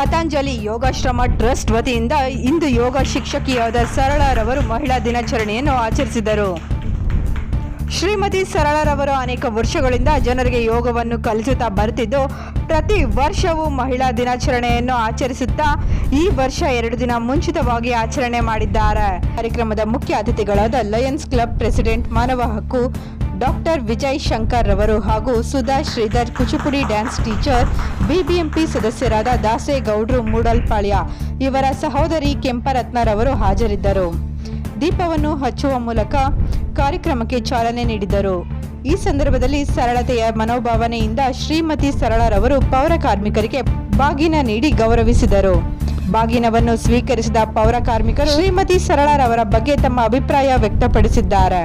Patanjali Yogashrama trust ವತಿಯಿಂದ ಇಂದು ಯೋಗ ಶಿಕ್ಷಕಿಯಾದ ಸರಳರವರು ಮಹಿಳಾ ದಿನಾಚರಣೆಯನ್ನು ಆಚರಿಸಿದರು. ಶ್ರೀಮತಿ ಸರಳರವರು ಅನೇಕ ವರ್ಷಗಳಿಂದ ಜನರಿಗೆ ಯೋಗವನ್ನು ಕಲಿಸುತ್ತಾ ಬರುತ್ತಿದ್ದು, ಪ್ರತಿ ವರ್ಷವೂ ಮಹಿಳಾ ದಿನಾಚರಣೆಯನ್ನು ಆಚರಿಸುತ್ತಾ ಈ ವರ್ಷ ಎರಡು ದಿನ ಮುಂಚಿತವಾಗಿ ಆಚರಣೆ ಮಾಡಿದ್ದಾರೆ. ಕಾರ್ಯಕ್ರಮದ ಮುಖ್ಯ ಅತಿಥಿಗಳಾದ ಲಯನ್ಸ್ ಕ್ಲಬ್ ಪ್ರೆಸಿಡೆಂಟ್ ಮಾನವ ಹಕ್ಕು ಡಾಕ್ಟರ್ ವಿಜಯ್ ಶಂಕರ್ ರವರು ಹಾಗೂ Sudha Shridhar Kuchipudi dance teacher, BBMP ಸದಸ್ಯರಾದ ದಾಸೇಗೌಡ್ರು ಮೂಡಲ್ಪಾಳ್ಯ, ಇವರ ಸಹೋದರಿ ಕೆಂಪರತ್ನರವರು ಹಾಜರಿದ್ದರು. ದೀಪವನ್ನು ಹಚ್ಚುವ ಮೂಲಕ ಕಾರ್ಯಕ್ರಮಕ್ಕೆ ಚಾಲನೆ ನೀಡಿದರು ಈ ಸಂದರ್ಭದಲ್ಲಿ ಸರಳತೆಯ ಮನೋಭಾವನೆಯಿಂದ ಶ್ರೀಮತಿ ಸರಳರವರು ಪೌರ ಕಾರ್ಮಿಕರಿಗೆ ಬಾಗಿನ ನೀಡಿ ಗೌರವಿಸಿದರು. ಬಾಗಿನವನ್ನು ಸ್ವೀಕರಿಸಿದ ಪೌರ ಕಾರ್ಮಿಕರು ಶ್ರೀಮತಿ ಸರಳರವರ ಬಗ್ಗೆ ತಮ್ಮ ಅಭಿಪ್ರಾಯ ವ್ಯಕ್ತಪಡಿಸಿದ್ದಾರೆ.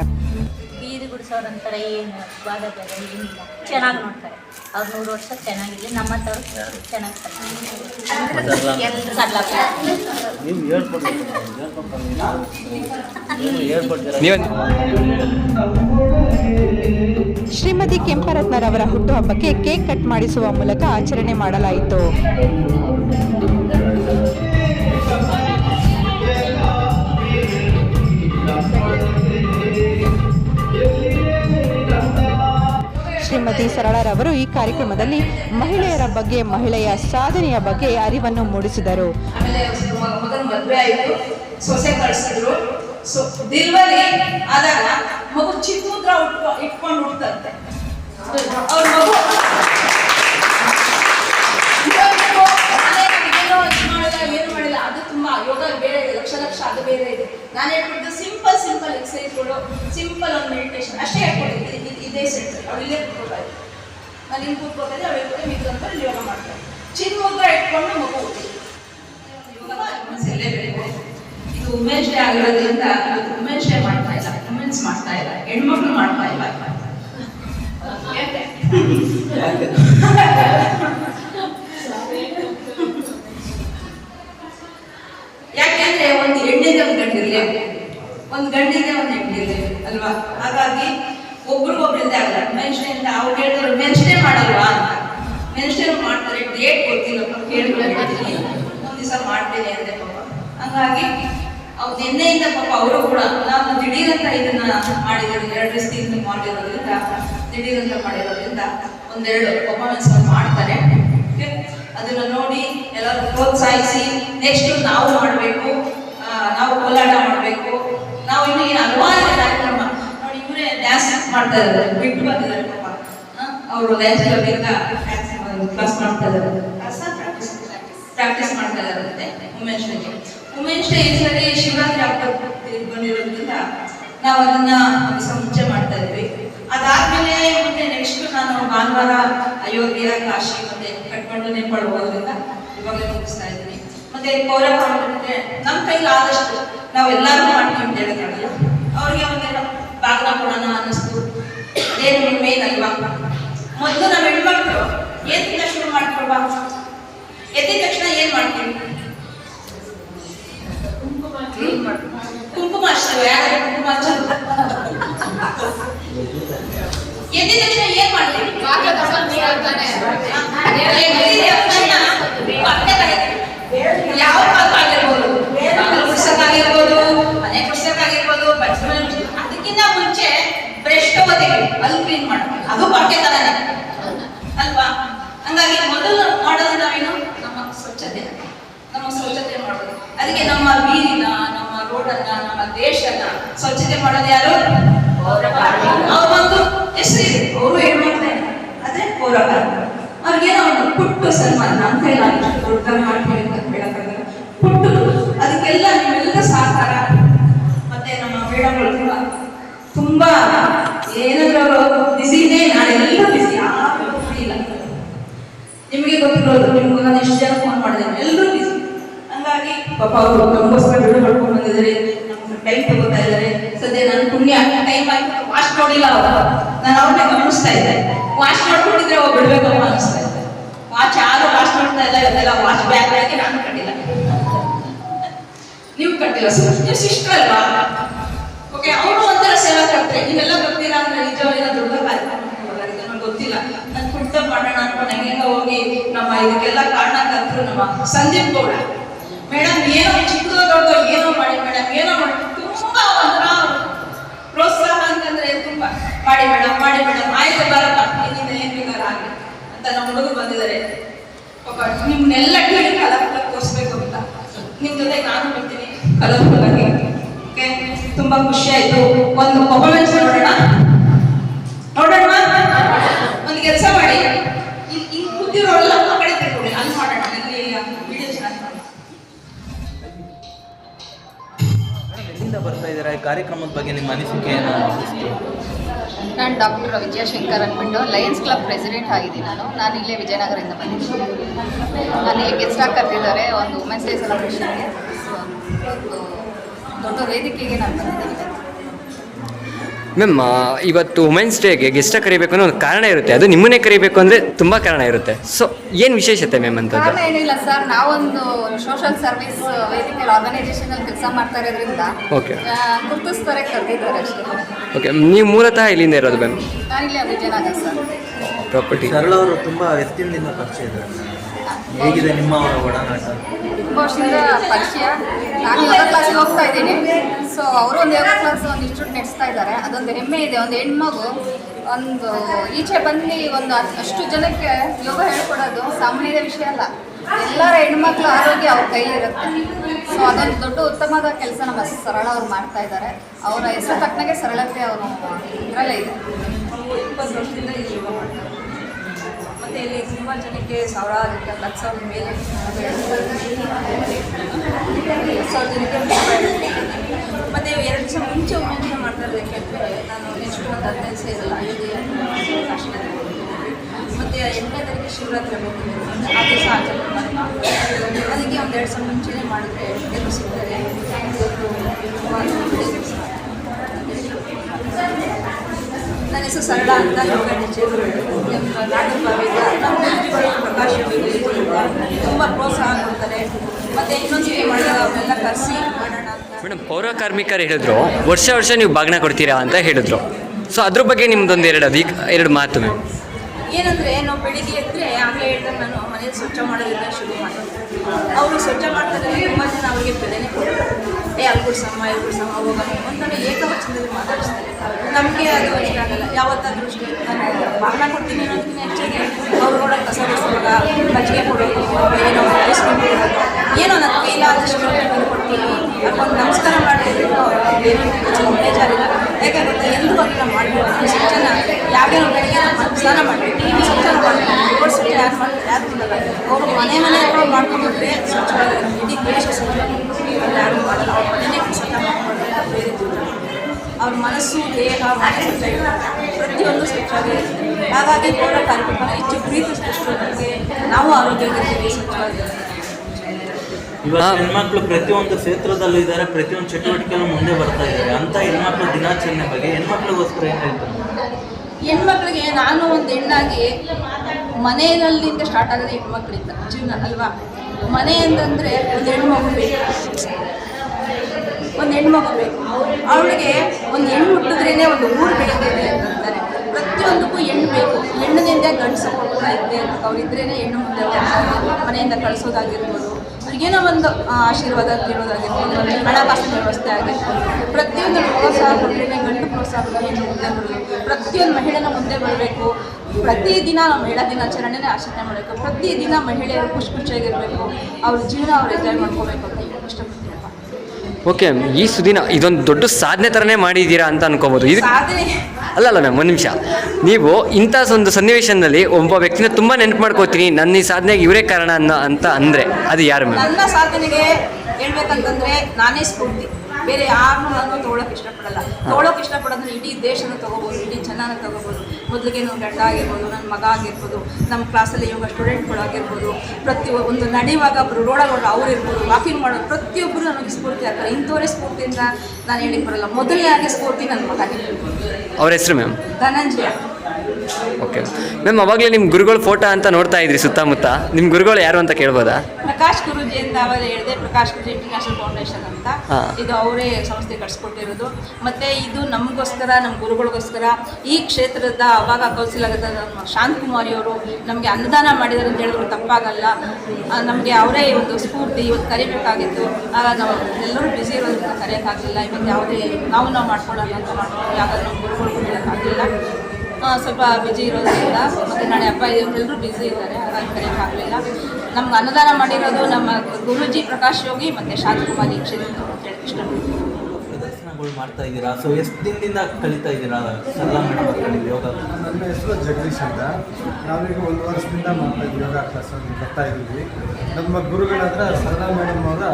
ಗುಡಿಸೋರು ಅಂತಾರೆ ಏನು ವಾದ ಬೇಡ ಏನಿಲ್ಲ. ಚೆನ್ನಾಗಿ ನೋಡ್ತಾರೆ. ಅವ್ರು ನೂರು ವರ್ಷ ಚೆನ್ನಾಗಿದೆ ನಮ್ಮ ಹತ್ರ ಚೆನ್ನಾಗಿ ಶ್ರೀಮತಿ ಕೆಂಪರತ್ನರವರ ಹುಟ್ಟುಹಬ್ಬಕ್ಕೆ ಕೇಕ್ ಕಟ್ ಮಾಡಿಸುವ ಮೂಲಕ ಆಚರಣೆ ಮಾಡಲಾಯಿತು. ಶ್ರೀಮತಿ ಸರಳರವರು ಈ ಕಾರ್ಯಕ್ರಮದಲ್ಲಿ ಮಹಿಳೆಯರ ಬಗ್ಗೆ ಮಹಿಳೆಯ ಸಾಧನೆಯ ಬಗ್ಗೆ ಅರಿವನ್ನು ಮೂಡಿಸಿದರು. ಇಟ್ಕೊಂಡು ಇವಾಗೇನೋ ಮನೆಯಲ್ಲಿಗೇನೋ ಇದ್ ಮಾಡಿಲ್ಲ, ಏನು ಮಾಡಿಲ್ಲ ಅದು ತುಂಬಾ ಯೋಗ ಬೇರೆ ಇದೆ ಲಕ್ಷ ಲಕ್ಷ ಅದು ಬೇರೆ ಇದೆ ನಾನು ಹೇಳ್ಬಿಟ್ಟು ಸಿಂಪಲ್ ಸಿಂಪಲ್ ಎಕ್ಸಸೈಸ್ಗಳು ಸಿಂಪಲ್ ಒಂದು ಮೆಡಿಟೇಷನ್ ಅಷ್ಟೇ ಹೇಳ್ಕೊಟ್ಟಿದ್ದೆ ಇದು- ಇದೇ ಅವ್ಳು ಇಲ್ಲೇ ಕೂತ್ಕೊಳ್ತಾರೆ ನಾನು ಹಿಂಗೆ ಕೂತ್ಕೊಳ್ತಿದ್ದೆ ಅವಳು ಕೂಡ ಮಿದ್ದು ಅಂತ ಇಲ್ಲಿ ಯೋಗ ಮಾಡ್ತಾರೆ ಚಿನ್ನ ಮುದ್ರ ಇಟ್ಕೊಂಡು ಮಗು ಹುಟ್ಟಿದ್ರು ಇದು ಉಮೇಶ್ ಡೇ ಆಗಿರೋದ್ರಿಂದ ಉಮೇಶ್ ಡೇ ಮಾಡ್ತಾ ಇಲ್ಲ ಉಮೆನ್ಸ್ ಮಾಡ್ತಾ ಇಲ್ಲ ಹೆಣ್ಮಕ್ಳು ಮಾಡ್ತಾ ಇಲ್ಲ ಯಾಕೆ? ಯಾಕೆಂದ್ರೆ ಒಂದು ಹೆಣ್ಣಿಗೆ ಒಂದು ಗಂಡಿರ್ಲಿ. ಒಂದು ಗಂಡಿಗೆ ಒಂದು ಹೆಣ್ಣಿರ್ಲಿ ಅಲ್ವಾ? ಹಾಗಾಗಿ ಒಬ್ರಿಗೊಬ್ರಿಂದ ಆಗಲ್ಲ ಮೆನ್ಷನ್ ಅಂತ ಅವ್ರು ಹೇಳಿದ್ರು ಮೆನ್ಷನೇ ಮಾಡಲ್ವಾ ಅಂತ. ಮೆನ್ಷನ್ ಮಾಡ್ತಾರೆ? ಡೇಟ್ ಗೊತ್ತಿಲ್ಲಪ್ಪ ಕೇಳಿದ್ರೆ ಒಂದ್ ದಿವಸ ಮಾಡ್ತೀನಿ ಅಂದೆ ಪಾಪ. ಹಂಗಾಗಿ ಅವ್ರು ನಿನ್ನೆಯಿಂದ ಪಾಪ ಅವರು ಕೂಡ ನಾನು ದಿಢೀರಂತ ಇದನ್ನ ಮಾಡಿದ್ರು ಎರಡು ದಿವಸದಿಂದ ಮಾಡಿರೋದ್ರಿಂದ, ದಿಢೀರಂತ ಮಾಡಿರೋದ್ರಿಂದ ಒಂದೆರಡು ಪರ್ಫಾರ್ಮೆನ್ಸ್ ಮಾಡ್ತಾರೆ? ಅದನ್ನ ನೋಡಿ ಎಲ್ಲರೂ ಪ್ರೋತ್ಸಾಹಿಸಿ ನೆಕ್ಸ್ಟ್ ನಾವು ಮಾಡಬೇಕು ನಾವು ಕೋಲಾಟ ಮಾಡಬೇಕು ನಾವು ಇನ್ನು ಏನು ಹಲವಾರು ಕಾರ್ಯಕ್ರಮ ನೋಡಿ ಇವರೇ ಡ್ಯಾನ್ಸ್ ಮಾಡ್ತಾ ಇದ್ದಾರೆ ಬಿಟ್ಟು ಬಂದಿದ್ದಾರೆ ಪಾಪ. ಅವರು ಡ್ಯಾನ್ಸ್ ಕ್ಲಬ್ಬಿಂದ ಕ್ಲಾಸ್ ಮಾಡ್ತಾ ಇದ್ದಾರೆ. ಪ್ರಾಕ್ಟೀಸ್ ಮಾಡ್ತಾ ಇದ್ದಾರೆ ವುಮೆನ್ಸ್ ಡೇಗೆ ವುಮೆನ್ಸ್ ಡೇ ಈ ಸರಿ ಶಿವರಾತ್ರಿ ಹಬ್ಬ ಬಂದಿರೋದ್ರಿಂದ ನಾವು ಅದನ್ನ ಮುಂಚೆ ಮಾಡ್ತಾ ಇದ್ವಿ. ಅದಾದ್ಮೇಲೆ ಮತ್ತೆ ನೆಕ್ಸ್ಟ್ ನಾನು ಭಾನುವಾರ ಅಯೋಧ್ಯ ಕಾಶಿ ಮತ್ತೆ ಕಟ್ಕೊಂಡು ನೇಪಾಳ ಹೋಗೋದ್ರಿಂದ ಇವಾಗಲೇ ಮುಗಿಸ್ತಾ ಇದ್ದೀನಿ. ಮತ್ತೆ ಪೌರ ನಮ್ಮ ಕೈಲಿ ಆದಷ್ಟು ನಾವು ಎಲ್ಲರೂ ಮಾಡ್ತೀವಿ ಅಂತ ಹೇಳೋಕ್ಕಾಗಲ್ಲ ಅವ್ರಿಗೆ ಒಂದೇನೋ ಬಾಗಿನ ಕೊಡೋಣ ಅದೇನು ಮೇನ್ ಅಲ್ವಾ? ಮೊದಲು ನಾವು ಹೆಣ್ಮಕ್ಳು ಎದ್ದ ತಕ್ಷಣ ಮಾಡ್ಕೊಳ್ಬಾ. ಎದ್ದಿದ ತಕ್ಷಣ ಏನ್ ಮಾಡ್ತೀವಿ? ಕುಂಕುಮ ಹಚ್ತೇವೆ. ಯಾರು ಕುಂಕುಮ ಎದ್ದಿದ ತಕ್ಷಣ ಏನ್ ಮಾಡ್ತೀವಿ ಎದ್ದಿದ ತಕ್ಷಣ ಪಕ್ಕ ತೆಗಿತೀವಿ. ಯಾವ ಪಾತ್ರ ಆಗಿರ್ಬೋದು ಬಾಗಿಲು ಪುಸ್ತಕ ಆಗಿರ್ಬೋದು ಮನೆ ಪುಸ್ತಕ ಆಗಿರ್ಬೋದು ಬಚ್ಚಲ ಮನೆ ಪುಸ್ತಕ ಅದಕ್ಕಿಂತ ಮುಂಚೆ ಬ್ರಷ್ ತಗೋತೀವಿ ಅಲ್ಲಿ ಕ್ಲೀನ್ ಮಾಡ್ತೀವಿ ಅದು ಬಾಕಿ ತರನೇ ಅಲ್ವಾ ಹಂಗಾಗಿ ಮೊದಲು ಮಾಡೋದು ನಾವೇನು ನಮ್ಮ ಸ್ವಚ್ಛತೆ ನಮ್ಮ ಸ್ವಚ್ಛತೆ ಮಾಡೋದು ಅದಕ್ಕೆ ನಮ್ಮ ಬೀದಿನ ನಮ್ಮ ರೋಡನ್ನ ನಮ್ಮ ದೇಶನ ಸ್ವಚ್ಛತೆ ಮಾಡೋದು ಯಾರು? ಅವ್ರ ಒಂದು ಹೆಸರಿದೆ ಅವರು ಏನ್ ಮಾಡ್ತಾ ಇದ್ದಾರೆ ಅದೇ ಪೌರ ಅವ್ರಿಗೇನೋ ಒಂದು ಪುಟ್ಟು ಸನ್ಮಾನ ನಮ್ಮ ಕೈಲಾಗಿ ದೊಡ್ಡ ಮಾಡ್ತೀವಿ ಅಂತ ಹೇಳಕ್ಕಾಗಲ್ಲ. ಪುಟ್ಟು. ಅದಕ್ಕೆಲ್ಲ ನಿಮ್ಮೆಲ್ಲ ಸಹಕಾರ. ಮತ್ತೆ ನಮ್ಮ ಮೇಡಮ್ಗಳು ತುಂಬಾ ತುಂಬಾ ಏನಾದ್ರೂ ಬಿಸಿನೇ ನಾನೆಲ್ಲ ಬಿಸಿ ಯಾರು ಇಲ್ಲ. ನಿಮಗೆ ಗೊತ್ತಿರೋದು ನಿಮ್ಗೆ ನಾನು ಎಷ್ಟು ಜನ ಫೋನ್ ಮಾಡಿದೆ ಎಲ್ಲರೂ ಬಿಸಿ ಪಾಪ ಅವರು ನಮಗೋಸ್ಕರ ಬಿಡು ಮಾಡ್ಕೊಂಡು ಬಂದಿದ್ದಾರೆ. ಟೈಮ್ ತಗೋತಾ ಇದ್ದಾರೆ. ಸದ್ಯ ನನ್ನ ಪುಣ್ಯ, ಟೈಮ್ ಆಯ್ತು ವಾಶ್ ನೋಡಿಲ್ಲ ಅವರು ನಾನು ಅವ್ರನ್ನ ಗಮನಿಸ್ತಾ ಇದ್ದೆ. ವಾಶ್ ಮಾಡ್ಕೊಂಡಿದ್ರೆ ಅವ್ರು ಬಿಡ್ಬೇಕಪ್ಪ ಅನಿಸ್ತಾ ಇದ್ದೆ ವಾಚ್ ಯಾರು ವಾಶ್ ಮಾಡ್ತಾ ಇಲ್ಲ ಇವತ್ತೆಲ್ಲ ವಾಚ್ ಬ್ಯಾಗ್ ಹಾಕಿ ನಾನು ಕಟ್ಟಿಲ್ಲ. ನೀವು ಕಟ್ಟಿಲ್ಲ ಸರ್ ನೀವು ಸಿಸ್ಟರ್ ಅಲ್ವಾ? ಓಕೆ ಅವರು ಒಂಥರ ಸೇವಾ ಕರ್ತಾರೆ ನೀವೆಲ್ಲ ಬರ್ತೀರಾ ಅಂದ್ರೆ ನಿಜವಾಗಿನ ದೊಡ್ಡ ಕಾರ್ಯಕ್ರಮ ಗೊತ್ತಿಲ್ಲ. ನಾನು ಕುಡ್ತ ಮಾಡೋಣ ಅನ್ಕೊಂಡು ಹೆಂಗೆ ಹೋಗಿ ನಮ್ಮ ಇದಕ್ಕೆಲ್ಲ ಕಾರಣಕರ್ತರು ನಮ್ಮ ಸಂದೀಪ್ ಗೌಡ. ಮೇಡಮ್, ಏನೋ ಚಿಕ್ಕದೋ ದೊಡ್ಡದೋ ಏನೋ ಮಾಡಿ ಮೇಡಮ್, ಏನೋ ಮಾಡಿ. ತುಂಬಾ ಒಂಥರ ಪ್ರೋತ್ಸಾಹ ಅಂತಂದ್ರೆ ತುಂಬಾ. ಮಾಡಿ ಮೇಡಮ್ ಮಾಡಿ ಮೇಡಮ್, ಆಯ್ತು ಬರಪ್ಪ ನಿನ್ನಿಂದ ಬೇಕಾದ್ರೆ ಆಗ್ಲಿ ಅಂತ ನಮ್ಮ ಹುಡುಗರು ಬಂದಿದ್ದಾರೆ. ಪಾಪ ನಿಮ್ನೆಲ್ಲ ಕೇಳಿ ಕಲರ್ಫುಲ್ ತೋರಿಸ್ಬೇಕು ಅಂತ. ನಿಮ್ ಜೊತೆ ನಾನು ಬರ್ತೀನಿ ಕಲರ್ಫುಲ್ ಆಗಿ ತುಂಬಾ ಖುಷಿ ಆಯ್ತು. ಒಂದು ಪರ್ಫಾರ್ಮೆನ್ಸ್ ನೋಡೋಣ. ನೋಡೋಣ. ಒಂದು ಕೆಲಸ ಮಾಡಿ. ಇಲ್ಲಿ ಇಲ್ಲಿ ಬರ್ತಾ ಇದ್ದೀರಾ? ಈ ಕಾರ್ಯಕ್ರಮದ ಬಗ್ಗೆ ನಿಮ್ಮ ಅನಿಸಿಕೆ ಏನು? ನಾನು ಡಾಕ್ಟರ್ ವಿಜಯಶಂಕರ್ ಅಂದ್ಬಿಟ್ಟು ಲಯನ್ಸ್ ಕ್ಲಬ್ ಪ್ರೆಸಿಡೆಂಟ್ ಆಗಿದ್ದೀನಿ ನಾನು. ನಾನು ಇಲ್ಲೇ ವಿಜಯನಗರದಿಂದ ಬಂದಿದ್ದೀನಿ. ನಾನು ಗೆಸ್ಟ್ ಆಗಿ ಕರೆದಿದ್ದಾರೆ ಒಂದು ವುಮೆನ್ಸ್ ಡೇ ಸೆಲೆಬ್ರೇಷನ್ಗೆ ಒಂದು ದೊಡ್ಡ ವೇದಿಕೆಗೆ ನಾನು ಬಂದಿದ್ದೀನಿ. ಮ್ಯಾಮ್ ಇವತ್ತು ವುಮೆನ್ಸ್ ಡೇಗೆ ಗೆಸ್ಟ್ ಕರಿಬೇಕು ಅನ್ನೋ ಒಂದು ಕಾರಣ ಇರುತ್ತೆ. ಅದು ನಿಮ್ಮನ್ನೇ ಕರಿಬೇಕು ಅಂದರೆ ತುಂಬ ಕಾರಣ ಇರುತ್ತೆ. ಸೊ ಏನು ವಿಶೇಷತೆ ಮ್ಯಾಮ್ ಅಂತದ್ದು? ಕಾರಣ ಏನಿಲ್ಲ ಸರ್ ನಾವೊಂದು ಸೋಷಲ್ ಸರ್ವಿಸ್ ವೇದಿಕೆಯಲ್ಲಿ ಆರ್ಗನೈಸೇಷನ್ ಅಲ್ಲಿ ಕೆಲಸ ಮಾಡ್ತಾ ಇರೋದ್ರಿಂದ ಓಕೆ ಆ, ಗುರುತಿಸ್ತಾರೆ ಕರೆದಿದ್ದಾರೆ ಅಷ್ಟೇ. ಓಕೆ ನೀವು ಮೂಲತಃ ಇಲ್ಲಿಂದ ಇರೋದು ಮ್ಯಾಮ್ ನಾನು ಇಲ್ಲೇ ವಿಜಯನಗರ ಸರ್ ಪ್ರಾಪರ್ಟಿ ಸರಳ ಅವರು ತುಂಬಾ ವ್ಯಕ್ತಿಯಿಂದ ಪರಿಚಯ ಇದ್ದಾರೆ. ಹೇಗಿದೆ ನಿಮ್ಮ ಅವರ ಒಡನಾಟ? ತುಂಬ ವರ್ಷದಿಂದ ಪರಿಚಯ. ನಾನು ಯೋಗ ಕ್ಲಾಸಿಗೆ ಹೋಗ್ತಾ ಇದ್ದೀನಿ. ಸೊ ಅವರು ಒಂದು ಯೋಗ ಕ್ಲಾಸ್ ಒಂದು ಇನ್ಸ್ಟಿಟ್ಯೂಟ್ ನಡೆಸ್ತಾ ಇದ್ದಾರೆ. ಅದೊಂದು ಹೆಮ್ಮೆ ಇದೆ. ಒಂದು ಹೆಣ್ಮಗು ಒಂದು ಈಚೆ ಬಂದು ಒಂದು ಅಷ್ಟ್- ಅಷ್ಟು ಜನಕ್ಕೆ ಯೋಗ ಹೇಳ್ಕೊಡೋದು ಸಾಮಾನ್ಯದ ವಿಷಯ ಅಲ್ಲ. ಎಲ್ಲರ ಹೆಣ್ಮಕ್ಳ ಆರೋಗ್ಯ ಅವ್ರ ಕೈಯಲ್ಲಿರುತ್ತೆ ಸೊ ಅದೊಂದು ದೊಡ್ಡ ಉತ್ತಮವಾದ ಕೆಲಸ ನಮ್ಮ ಸರಳ ಅವ್ರು ಮಾಡ್ತಾ ಇದ್ದಾರೆ. ಅವರ ಹೆಸರು ತಕ್ಕನಾಗೆ ಸರಳತೆ ಅವರು ಇದರಲ್ಲೇ ಇದೆ. ಇಪ್ಪತ್ತು ವರ್ಷದಿಂದ ಈ ಯೋಗ ಇಲ್ಲಿ ತುಂಬ ಜನಕ್ಕೆ ಸಾವಿರಾರು ಲಕ್ಷ ಸಾವಿರ ಮೇಲೆ ಸಾವಿರ ಜನಕ್ಕೆ ಮತ್ತು ಎರಡು ದಿವಸ ಮುಂಚೆ ಉಪಯೋಗ ಮಾಡ್ತಾ ನಾನು ನೆಕ್ಸ್ಟ್ ಒಂದು ಹದಿನೈದು ಸೇರಲ್ಲ ಕಾಶ್ಮೀರ ಮತ್ತು ಎಂಟನೇ ತಾರೀಕು ಶಿವರಾತ್ರಿ ಅದು ದಿವಸ ಆಚರಣೆ ಅದಕ್ಕೆ ಒಂದು ಎರಡು ಸಾವಿರ ಮುಂಚೆನೇ ಮಾಡಿದ್ರೆ ಎಲ್ಲರೂ ಸಿಗ್ತಾರೆ. ನನ್ನ ಹೆಸರು ಸರಳ ಅಂತ ಯೋಗ ಟೀಚರ್ ನಾಗಪ್ಪಾವಿಂದ ನಮ್ಮ ಗುರುಜಿಗಳು ಪ್ರಕಾಶ್ ಯೋಗಿಗಳಿಂದ ತುಂಬ ಪ್ರೋತ್ಸಾಹ ಕೊಡ್ತಾರೆ ಮತ್ತು ಇನ್ನೊಂದು ಮಾಡಿದಾಗ ಅವನ್ನೆಲ್ಲ ಕರೆಸಿ ಮಾಡೋಣ ಅಂತ ಮೇಡಮ್ ಪೌರ ಕಾರ್ಮಿಕರು ಹೇಳಿದ್ರು, ವರ್ಷ ವರ್ಷ ನೀವು ಭಾಗನ ಕೊಡ್ತೀರಾ ಅಂತ ಹೇಳಿದ್ರು. ಸೊ ಅದ್ರ ಬಗ್ಗೆ ನಿಮ್ದೊಂದು ಎರಡು ಅಧಿಕ ಎರಡು ಮಾತು ಮ್ಯಾಮ್. ಏನಂದರೆ, ನಾವು ಬೆಳಿಗ್ಗೆ ಎದ್ದರೆ ಆಗಲೇ ಹೇಳ್ದಾಗ ನಾನು ಮನೇಲಿ ಸ್ವಚ್ಛ ಮಾಡೋದಿಲ್ಲ ಶುರು ಮಾಡೋದು ಅವರು ಸ್ವಚ್ಛ ಮಾಡ್ತಾರೆ ತುಂಬ ಜನ ಅವರಿಗೆ ಬೆಲೆನೇ ಕೊಡೋದು ಏ, ಅಲ್ಲಿ ಗುಡ್ಸಮ್ಮ ಇಲ್ಲಿ ಗುಡ್ಸಮ್ಮ ಹೋಗಮ್ಮ ಒಂಥರ ಏಕವಚನದಲ್ಲಿ ಮಾತಾಡಿಸ್ತಾರೆ ನಮಗೆ ಅದು ಇಷ್ಟ ಆಗಲ್ಲ. ಯಾವತ್ತಾದ್ರೂ ಅಷ್ಟೇ. ನಾನು ಭಾಗನ ಕೊಡ್ತೀನಿ ಅನ್ನೋದಕ್ಕಿಂತ ಹೆಚ್ಚಾಗಿ ಅವ್ರು ನೋಡೋಕೆ ಕಸ ಗುಡಿಸುವಾಗ ಮಜ್ಜಿಗೆ ಕೊಡೋದು, ಏನೋ ಐಸ್ ಕ್ರೀಮ್ ಕೊಡೋದು. ಏನೋ ನನ್ನ ಕೈಲಾದಷ್ಟು ಕೊಡ್ತೀನಿ ಒಂದು ನಮಸ್ಕಾರ ಮಾಡಿದ್ರು ಬೇಜಾರಿಲ್ಲ ಯಾಕಂದ್ರೆ ಬಗ್ಗೆ ನಾವು ಮಾಡಬೇಕು ಸ್ವಚ್ಛನ ಸ್ನಾನ ಮಾಡಬೇಕು ಮಾಡಬೇಕು ರೋಡ್ ಸ್ವಚ್ಛ ಯಾರು ಮಾಡ್ತಾರೆ? ಯಾರು ಮಾಡಲ್ಲ ಅವರು ಮನೆ ಮನೆ ಹತ್ರ ಮಾಡ್ಕೊಂಡ್ರೆ ಸ್ವಚ್ಛವಾಗಿ ಇಡೀ ದೇಶ ಸ್ವಚ್ಛ ಯಾರು ಮಾಡಲ್ಲ. ಅವ್ರ ಮನೆಯೇ ಸ್ವಚ್ಛ ಅವ್ರ ಮನಸ್ಸು, ದೇಹ ಪ್ರತಿಯೊಂದು ಸ್ವಚ್ಛವಾಗಿರುತ್ತೆ ಹಾಗಾಗಿ ಕೂಡ ಕಾರ್ಯಕ್ರಮ ಹೆಚ್ಚು ಪ್ರೀತಿ ಸೃಷ್ಟಿ ನಾವು ಆರೋಗ್ಯವಾಗಿರ್ತೀವಿ, ಸ್ವಚ್ಛವಾಗಿರ್ತೀವಿ. ಇವತ್ತು ಹೆಣ್ಮಕ್ಳು ಪ್ರತಿಯೊಂದು ಕ್ಷೇತ್ರದಲ್ಲೂ ಇದ್ದಾರೆ, ಪ್ರತಿಯೊಂದು ಚಟುವಟಿಕೆನೂ ಮುಂದೆ ಬರ್ತಾ ಇದ್ದಾರೆ. ಅಂತ ಹೆಣ್ಮಕ್ಳು ದಿನಾಚರಣೆ ಬಗ್ಗೆ ಹೆಣ್ಮಕ್ಳಿಗೋಸ್ಕರ ಏನು ಹೇಳ್ತಾರೆ? ಹೆಣ್ಮಕ್ಳಿಗೆ ನಾನು ಒಂದು ಹೆಣ್ಣಾಗಿ ಮನೆಯಲ್ಲಿಂದ ಸ್ಟಾರ್ಟ್ ಆಗೋದು ಹೆಣ್ಮಕ್ಳಿಂದ, ಜೀವನ ಅಲ್ವಾ? ಮನೆ ಅಂತಂದರೆ ಒಂದು ಹೆಣ್ಮಗು ಬೇಕು. ಒಂದು ಹೆಣ್ಮಗು ಬೇಕು. ಅವಳಿಗೆ ಒಂದು ಹೆಣ್ಣು ಹುಟ್ಟಿದ್ರೇನೆ ಒಂದು ಊರು ಬೇಕಿದೆ ಅಂತಾರೆ ಪ್ರತಿಯೊಂದಕ್ಕೂ ಹೆಣ್ಣು ಬೇಕು. ಹೆಣ್ಣಿನಿಂದ ಗಂಡಸು ಕೂಡ ಇದ್ದೇ ಅವ್ರು ಅವ್ರಿದ್ರೇ ಹೆಣ್ಣು ಮುಂದೆ ಮನೆಯಿಂದ ಕಳಿಸೋದಾಗಿರ್ಬೋದು. ಅವ್ರಿಗೇನೋ ಒಂದು ಆಶೀರ್ವಾದ ಕೇಳೋದಾಗಿರ್ಬೋದು ಹಣಕಾಸಿನ ವ್ಯವಸ್ಥೆ ಆಗಿರ್ಬೋದು. ಪ್ರತಿಯೊಂದು ಪ್ರೋತ್ಸಾಹ ಕೊಟ್ಟರೆ ಗಂಡು ಪ್ರೋತ್ಸಾಹ ಹೆಣ್ಣು ಮುಂದೆ ಬರಬೇಕು ಪ್ರತಿಯೊಂದು ಮಹಿಳೆನ ಮುಂದೆ ಬರಬೇಕು. ಪ್ರತಿದಿನ ನಾವು ಮಹಿಳಾ ದಿನಾಚರಣೆನೇ ಆಚರಣೆ ಮಾಡಬೇಕು. ಪ್ರತಿದಿನ ಮಹಿಳೆಯರು ಖುಷಿ ಖುಷಿಯಾಗಿರಬೇಕು. ಅವ್ರ ಜೀವನ ಅವ್ರು ಎಂಜಾಯ್ ಮಾಡ್ಕೋಬೇಕು ಅಂತ ಇಷ್ಟಪಡ್ತೀನಪ್ಪ ಓಕೆ ಈ ಸುದಿನ ಇದೊಂದು ದೊಡ್ಡ ಸಾಧನೆ ಥರನೇ ಮಾಡಿದ್ದೀರಾ ಅಂತ ಅನ್ಕೋಬೋದು. ಇದು ಅಲ್ಲ ಅಲ್ಲ ಮ್ಯಾಮ್ ಒಂದು ನಿಮಿಷ. ನೀವು ಇಂಥ ಒಂದು ಸನ್ನಿವೇಶದಲ್ಲಿ ಒಬ್ಬ ವ್ಯಕ್ತಿನ ತುಂಬ ನೆನಪು ಮಾಡ್ಕೋತೀನಿ ನನ್ನ ಈ ಸಾಧನೆಗೆ ಇವರೇ ಕಾರಣ ಅನ್ನೋ ಅಂತ ಅಂದರೆ ಅದು ಯಾರು ಮ್ಯಾಮ್? ಹೇಳ್ಬೇಕಂತಂದ್ರೆ ನಾನೇ ಸ್ಫೂರ್ತಿ. ಬೇರೆ ಯಾರನ್ನೂ ನಾನು ತೊಗೊಳಕ್ಕೆ ಇಷ್ಟಪಡಲ್ಲ. ತೊಗೊಳಕ್ಕೆ ಇಷ್ಟಪಡೋದು ಇಡೀ ದೇಶನ ತಗೋಬೋದು ಇಡೀ ಜನನ ತಗೋಬೋದು. ಮೊದಲಿಗೆ ನನ್ನ ಗಂಡ ಆಗಿರ್ಬೋದು ನನ್ನ ಮಗ ಆಗಿರ್ಬೋದು ನಮ್ಮ ಕ್ಲಾಸಲ್ಲಿ ಇವಾಗ ಸ್ಟೂಡೆಂಟ್ಗಳಾಗಿರ್ಬೋದು ಪ್ರತಿ ಒಂದು ನಡೆಯುವಾಗ ಒಬ್ಬರು ರೋಡಲ್ಲಿ ಅವ್ರು ಇರ್ಬೋದು ವಾಕಿಂಗ್ ಮಾಡೋದು ಪ್ರತಿಯೊಬ್ಬರು ನನಗೆ ಸ್ಫೂರ್ತಿ ಆಗ್ತಾರೆ. ಇಂಥವರೇ ಸ್ಫೂರ್ತಿಯಿಂದ ನಾನು ಹೇಳಿಕ್ಕೆ ಬರಲ್ಲ. ಮೊದಲನೇ ಆಗಿ ಸ್ಫೂರ್ತಿ ನನ್ನ ಮಗ. ಅವ್ರ ಹೆಸರು ಮ್ಯಾಮ್ ಧನಂಜಯ. ಓಕೆ ಮ್ಯಾಮ್ ಅವಾಗಲೇ ನಿಮ್ಮ ಗುರುಗಳು ಫೋಟೋ ಅಂತ ನೋಡ್ತಾ ಇದ್ರಿ ಸುತ್ತಮುತ್ತ. ನಿಮ್ಮ ಗುರುಗಳು ಯಾರು ಅಂತ ಕೇಳ್ಬೋದಾ? ಪ್ರಕಾಶ್ ಗುರುಜಿ ಅಂತ ಅವರು ಹೇಳಿದೆ ಪ್ರಕಾಶ್ ಗುರುಜಿ ಇಂಟರ್ನ್ಯಾಷನಲ್ ಫೌಂಡೇಶನ್ ಅಂತ. ಇದು ಅವರೇ ಸಂಸ್ಥೆ ಕಟ್ಸ್ಕೊಟ್ಟಿರೋದು. ಮತ್ತೆ ಇದು ನಮಗೋಸ್ಕರ ನಮ್ಮ ಗುರುಗಳಿಗೋಸ್ಕರ ಈ ಕ್ಷೇತ್ರದ ಅವಾಗ ಕೌನ್ಸಿಲ್ ಆಗುತ್ತೆ ನಮ್ಮ ಶಾಂತಕುಮಾರಿ ಅವರು ನಮಗೆ ಅನುದಾನ ಮಾಡಿದ್ದಾರೆ ಅಂತ ಹೇಳಿದ್ರು ತಪ್ಪಾಗಲ್ಲ. ನಮಗೆ ಅವರೇ ಒಂದು ಸ್ಫೂರ್ತಿ ಇವತ್ತು ಕರಿಬೇಕಾಗಿತ್ತು ಆಗ ನಾವು ಎಲ್ಲರೂ ಬ್ಯುಸಿ ಇರೋದ್ರಿಂದ ಕರೆಯೋಕ್ಕಾಗಲಿಲ್ಲ. ಇವತ್ತು ಯಾವುದೇ ನಾವು ನಾವು ಮಾಡ್ಕೊಳ್ಳೋಣ ಅಂತ ಮಾಡ್ಕೊಂಡು ಯಾವುದಾದ್ರೂ ನಮ್ಮ ಗುರುಗಳಿಗೂ ಹೇಳೋಕ್ಕಾಗಲಿಲ್ಲ. ಸ್ವಲ್ಪ ಬಿಜಿ ಇರೋದ್ರಿಂದ ಮತ್ತು ನಾಳೆ ಹಬ್ಬ ಇದೆ ಎಲ್ಲರೂ ಬ್ಯುಸಿ ಇದ್ದಾರೆ ಹಾಗಾಗಿ ಕರೆಯೋಕ್ಕಾಗಲಿಲ್ಲ ನಮ್ಗೆ ಅನ್ನದಾನ ಮಾಡಿರೋದು ನಮ್ಮ ಗುರುಜಿ ಪ್ರಕಾಶ್ ಯೋಗಿ ಮತ್ತು ಶಾಂತಕುಮಾರ್ ದೀಕ್ಷಿತ್ ಅಂತ ಹೇಳಿ ಇಷ್ಟಪಡ್ತೀನಿ ಪ್ರದರ್ಶನಗಳು ಮಾಡ್ತಾ ಇದ್ದೀರಾ? ಸೊ ಎಷ್ಟು ದಿನದಿಂದ ಕಲಿತಾ ಇದ್ದೀರಾ? ಮೇಡಮ್ ಯೋಗ ನನ್ನ ಹೆಸರು ಜಗದೀಶ್ ಅಂತ. ನಾವೀಗ ಒಂದು ವರ್ಷದಿಂದ ಮಾಡ್ತಾ ಇದ್ದೀವಿ ಯೋಗ ಕ್ಲಾಸ್ ಬರ್ತಾ ಇದ್ದೀವಿ. ನಮ್ಮ ಗುರುಗಳಾದ ಸರಳಾ ಮೇಡಮ್ ಅವರ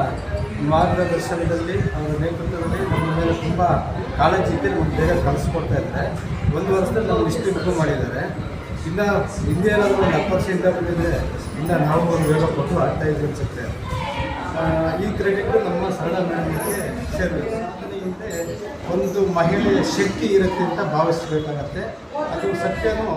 ಮಾರ್ಗದರ್ಶನದಲ್ಲಿ ಅವರ ನೇತೃತ್ವದಲ್ಲಿ ನಮ್ಮ ಮೇಲೆ ತುಂಬ ಕಾಳಜಿ ಇದ್ದು ನಮ್ಗೆ ಬೇಗ ಕಲಿಸ್ಕೊಡ್ತಾ ಇದ್ದಾರೆ. ಒಂದು ವರ್ಷದಲ್ಲಿ ನಾವು ಇಷ್ಟು ಇಂಪ್ರೂವ್ ಮಾಡಿದ್ದಾರೆ. ಇನ್ನು ಹಿಂದೆ ಏನಾದರೂ ಒಂದು ಹತ್ತು ವರ್ಷದಿಂದ ಬಂದಿದ್ರೆ ಇನ್ನು ನಾವು ಒಂದು ಬೇಗ ಕೊಟ್ಟು ಆಗ್ತಾ ಇದ್ವಿ ಅನ್ಸುತ್ತೆ. ಈ ಕ್ರೆಡಿಟ್ ನಮ್ಮ ಸರಳ ಮೇಡಮ್ಗೆ ಸೇರಬೇಕು. ಹಿಂದೆ ಒಂದು ಮಹಿಳೆಯ ಶಕ್ತಿ ಇರುತ್ತೆ ಅಂತ ಭಾವಿಸ್ಬೇಕಾಗತ್ತೆ. ಅದು ಸತ್ಯನೂ